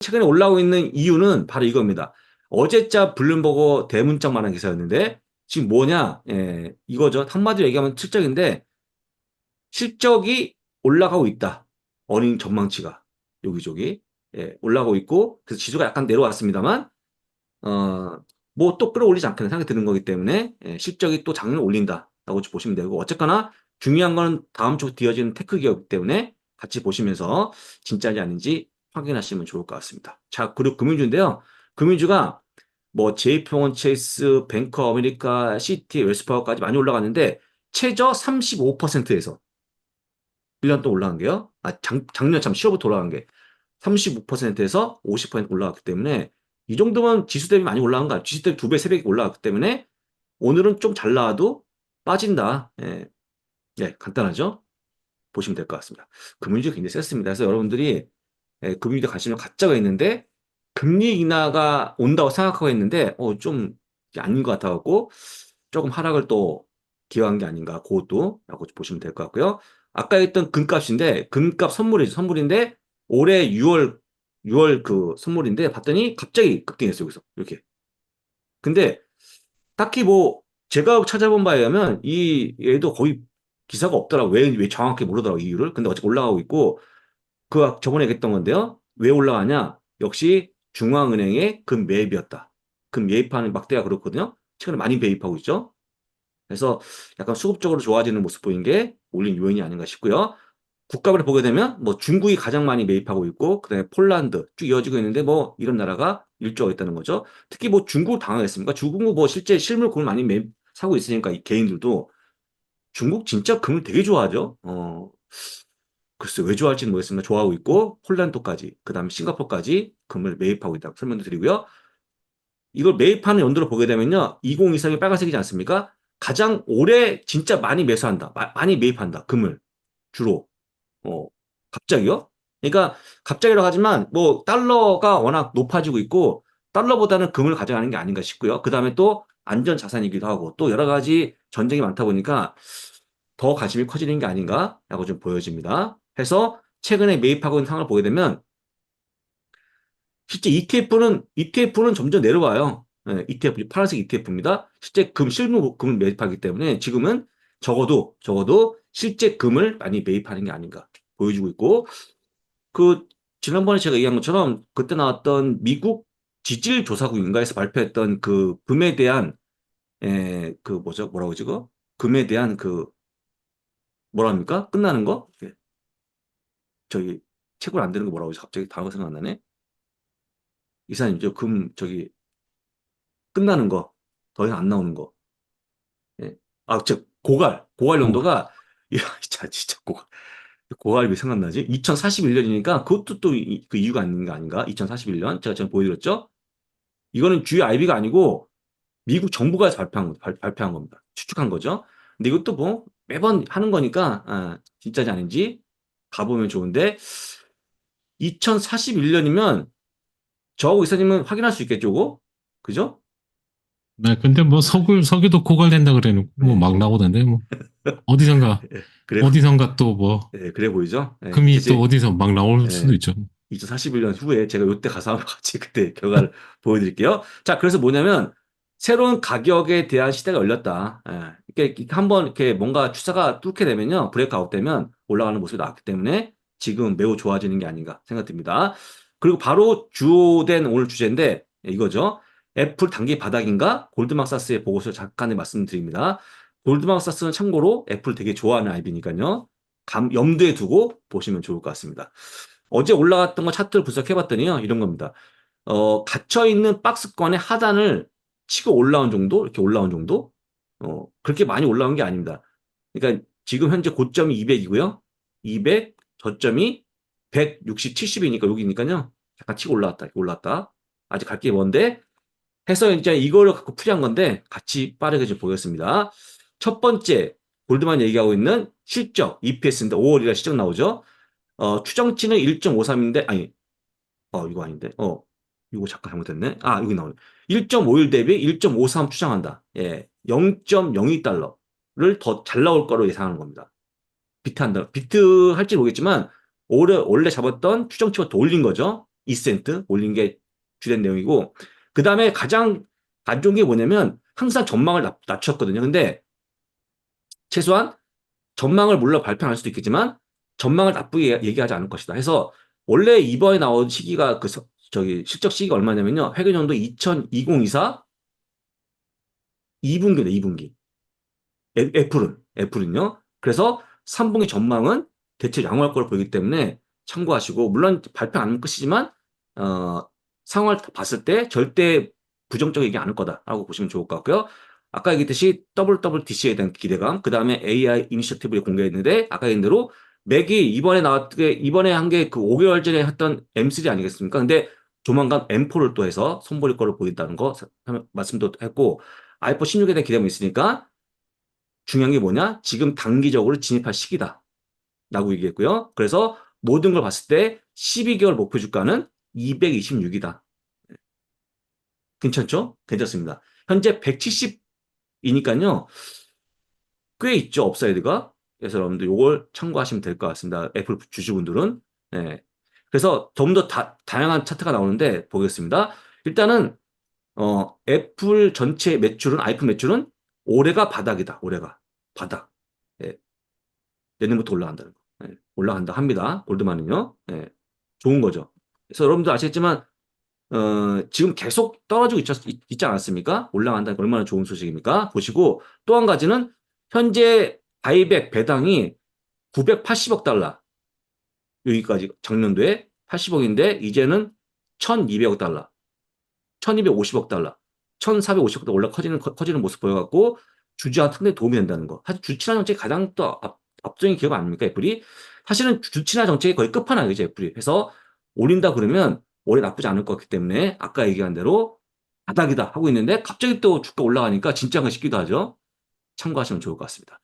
최근에 올라오고 있는 이유는 바로 이겁니다. 어제자 블룸버그 대문짝만한 기사였는데 지금 뭐냐? 예, 이거죠. 한마디로 얘기하면 실적인데 실적이 올라가고 있다. 어닝 전망치가 여기저기 예, 올라가고 있고 그래서 지수가 약간 내려왔습니다만 어, 뭐 또 끌어올리지 않겠는 생각이 드는 거기 때문에 예, 실적이 또 장을 올린다라고 보시면 되고 어쨌거나 중요한 거는 다음 주 뒤어지는 테크 기업이기 때문에 같이 보시면서 진짜인지 아닌지 확인하시면 좋을 것 같습니다. 자, 그리고 금융주인데요. 금융주가 뭐 JP모건 체이스, 뱅커 아메리카, 시티, 웰스파워까지 많이 올라갔는데 최저 35%에서 1년 또 올라간 게요. 아, 작, 작년 참 10월부터 올라간 게 35%에서 50% 올라갔기 때문에 이 정도면 지수 대비 많이 올라간 거야. 지수 대비 두 배, 세 배 올라갔기 때문에 오늘은 좀 잘 나와도 빠진다. 예. 예, 간단하죠? 보시면 될 것 같습니다. 금융주가 굉장히 셌습니다. 그래서 여러분들이 예, 금융주에 관심을 갖자고 했는데 금리 인하가 온다고 생각하고 했는데 어, 좀 아닌 것 같아갖고 조금 하락을 또 기여한 게 아닌가 그것도 라고 보시면 될 것 같고요. 아까 했던 금값인데 금값 선물이죠. 선물인데 올해 6월 6월 그 선물인데 봤더니 갑자기 급등했어요. 여기서 이렇게. 근데 딱히 뭐 제가 찾아본 바에 의하면 이 얘도 거의 기사가 없더라고. 왜, 왜 정확히 모르더라고, 이유를. 근데 어차피 올라가고 있고, 그 저번에 얘기했던 건데요. 왜 올라가냐? 역시 중앙은행의 금 매입이었다. 금 매입하는 막대가 그렇거든요. 최근에 많이 매입하고 있죠. 그래서 약간 수급적으로 좋아지는 모습 보인 게 올린 요인이 아닌가 싶고요. 국가를 보게 되면 뭐 중국이 가장 많이 매입하고 있고 그다음에 폴란드 쭉 이어지고 있는데 뭐 이런 나라가 일조가 있다는 거죠. 특히 뭐 중국 당하겠습니까? 중국은 뭐 실제 실물 금을 많이 매입 사고 있으니까 이 개인들도 중국 진짜 금을 되게 좋아하죠. 어, 글쎄 왜 좋아할지는 모르겠습니다. 좋아하고 있고 폴란드까지 그다음에 싱가포르까지 금을 매입하고 있다고 설명도 드리고요. 이걸 매입하는 연도로 보게 되면요. 2023이 빨간색이지 않습니까? 가장 오래 진짜 많이 매수한다. 마, 많이 매입한다. 금을 주로. 어, 갑자기요? 그러니까 갑자기라고 하지만 뭐 달러가 워낙 높아지고 있고 달러보다는 금을 가져가는 게 아닌가 싶고요. 그다음에 또 안전 자산이기도 하고 또 여러 가지 전쟁이 많다 보니까 더 관심이 커지는 게 아닌가라고 좀 보여집니다. 해서 최근에 매입하고 있는 상황을 보게 되면 실제 ETF는 ETF는 점점 내려와요. 네, ETF 파란색 ETF입니다. 실제 금 실무 금을 매입하기 때문에 지금은 적어도 적어도 실제 금을 많이 매입하는 게 아닌가 보여주고 있고 그 지난번에 제가 얘기한 것처럼 그때 나왔던 미국 지질 조사국인가에서 발표했던 그 금에 대한 에, 그 뭐죠 뭐라고 그 금에 대한 그 뭐랍니까 끝나는 거 예. 저기 채굴 안 되는 거 뭐라고 하지 갑자기 단어가 생각 안 나네? 이사님 저 금 저기 끝나는 거 더 이상 안 나오는 거. 예. 아즉 고갈 고갈 연도가 야 진짜 진짜 고갈. 고갈이 왜 생각나지? 2041년이니까 그것도 또 그 이유가 아닌가? 아닌가 2041년? 제가 지금 보여드렸죠? 이거는 GIB가 아니고 미국 정부가 발표한, 거, 발, 발표한 겁니다. 추측한 거죠. 근데 이것도 뭐 매번 하는 거니까 아, 진짜지 아닌지 가보면 좋은데 2041년이면 저하고 이사님은 확인할 수 있겠죠, 그죠? 네, 근데 뭐 석유 석유도 고갈된다 그래놓고 뭐막 나오던데 뭐 어디선가 예, 그래, 어디선가 또뭐 예, 그래 보이죠? 예, 금이 이제 또 어디서 막 나올 예. 수도 있죠. 2041년 후에 제가 요때 가서 한번 같이 그때 결과를 보여드릴게요. 자, 그래서 뭐냐면 새로운 가격에 대한 시대가 열렸다. 예. 이렇게 한번 이렇게 뭔가 추세가 뚫게 되면요. 브레이크 아웃 되면 올라가는 모습이 나왔기 때문에 지금 매우 좋아지는 게 아닌가 생각됩니다. 그리고 바로 주된 오늘 주제인데 이거죠. 애플 단기 바닥인가? 골드만삭스의 보고서 잠깐 말씀드립니다. 골드만삭스는 참고로 애플 되게 좋아하는 아이비니까요. 감, 염두에 두고 보시면 좋을 것 같습니다. 어제 올라갔던 거 차트를 분석해봤더니요. 이런 겁니다. 어, 갇혀있는 박스권의 하단을 치고 올라온 정도? 이렇게 올라온 정도? 어, 그렇게 많이 올라온 게 아닙니다. 그러니까 지금 현재 고점이 200이고요. 200, 저점이 160, 70이니까 여기니까요. 약간 치고 올라왔다, 올라왔다. 아직 갈 게 먼데 해서 이제 이거를 갖고 풀이한 건데 같이 빠르게 좀 보겠습니다. 첫 번째, 골드만 얘기하고 있는 실적, EPS인데 5월이라 실적 나오죠. 어, 추정치는 1.53인데, 아니, 어, 이거 아닌데, 어, 이거 잠깐 잘못했네. 아, 여기 나오네. 1.51 대비 1.53 추정한다. 예, 0.02달러를 더 잘 나올 거로 예상하는 겁니다. 비트 한다. 비트 할지 모르겠지만, 올해, 원래 잡았던 추정치가 더 올린 거죠. 2센트 올린 게 주된 내용이고 그 다음에 가장 안 좋은 게 뭐냐면 항상 전망을 낮, 낮췄거든요. 근데 최소한 전망을 물론 발표 할 수도 있겠지만 전망을 나쁘게 얘기하지 않을 것이다. 해서 원래 이번에 나온 시기가 그 서- 저기 실적 시기가 얼마냐면요. 회계연도 2020-24 2분기네, 2분기. 애- 애플은 애플은요. 그래서 3분기 전망은 대체 양호할 걸로 보이기 때문에 참고하시고 물론 발표 안 끝이지만 어, 상황을 봤을 때 절대 부정적이지 않을 거다라고 보시면 좋을 것 같고요. 아까 얘기했듯이 WWDC에 대한 기대감, 그 다음에 AI 이니셔티브를 공개했는데 아까 얘기한 대로 맥이 이번에 나왔게 이번에 한 게 그 5개월 전에 했던 M3 아니겠습니까? 근데 조만간 M4를 또 해서 선보일 거로 보인다는 거 사- 말씀도 했고 아이폰 16에 대한 기대감이 있으니까 중요한 게 뭐냐? 지금 단기적으로 진입할 시기다. 라고 얘기했고요. 그래서 모든 걸 봤을 때 12개월 목표 주가는 226이다. 괜찮죠? 괜찮습니다. 현재 170이니까요. 꽤 있죠, 업사이드가. 그래서 여러분들 이걸 참고하시면 될 것 같습니다. 애플 주주분들은. 네. 그래서 좀 더 다양한 차트가 나오는데 보겠습니다. 일단은 어, 애플 전체 매출은 아이폰 매출은 올해가 바닥이다. 올해가 바닥. 예. 내년부터 올라간다는 거. 예. 올라간다 합니다. 골드만은요. 예. 좋은 거죠. 그래서 여러분들 아시겠지만 어, 지금 계속 떨어지고 있, 있지 않았습니까? 올라간다는 게 얼마나 좋은 소식입니까? 보시고 또 한 가지는 현재 바이백 배당이 980억 달러 여기까지 작년도에 80억인데 이제는 1200억 달러 1250억 달러 1450억 달러 올라 커지는 커- 커지는 모습 보여갖고 주주한테 상당히 도움이 된다는 거. 사실 주친화 정책이 가장 또 앞, 앞적인 기업 아닙니까 애플이? 사실은 주친화 정책이 거의 끝판왕이죠 애플이. 그래서 올린다 그러면 올해 나쁘지 않을 것 같기 때문에 아까 얘기한 대로 바닥이다 하고 있는데 갑자기 또 주가 올라가니까 진짜가 싶기도 하죠. 참고하시면 좋을 것 같습니다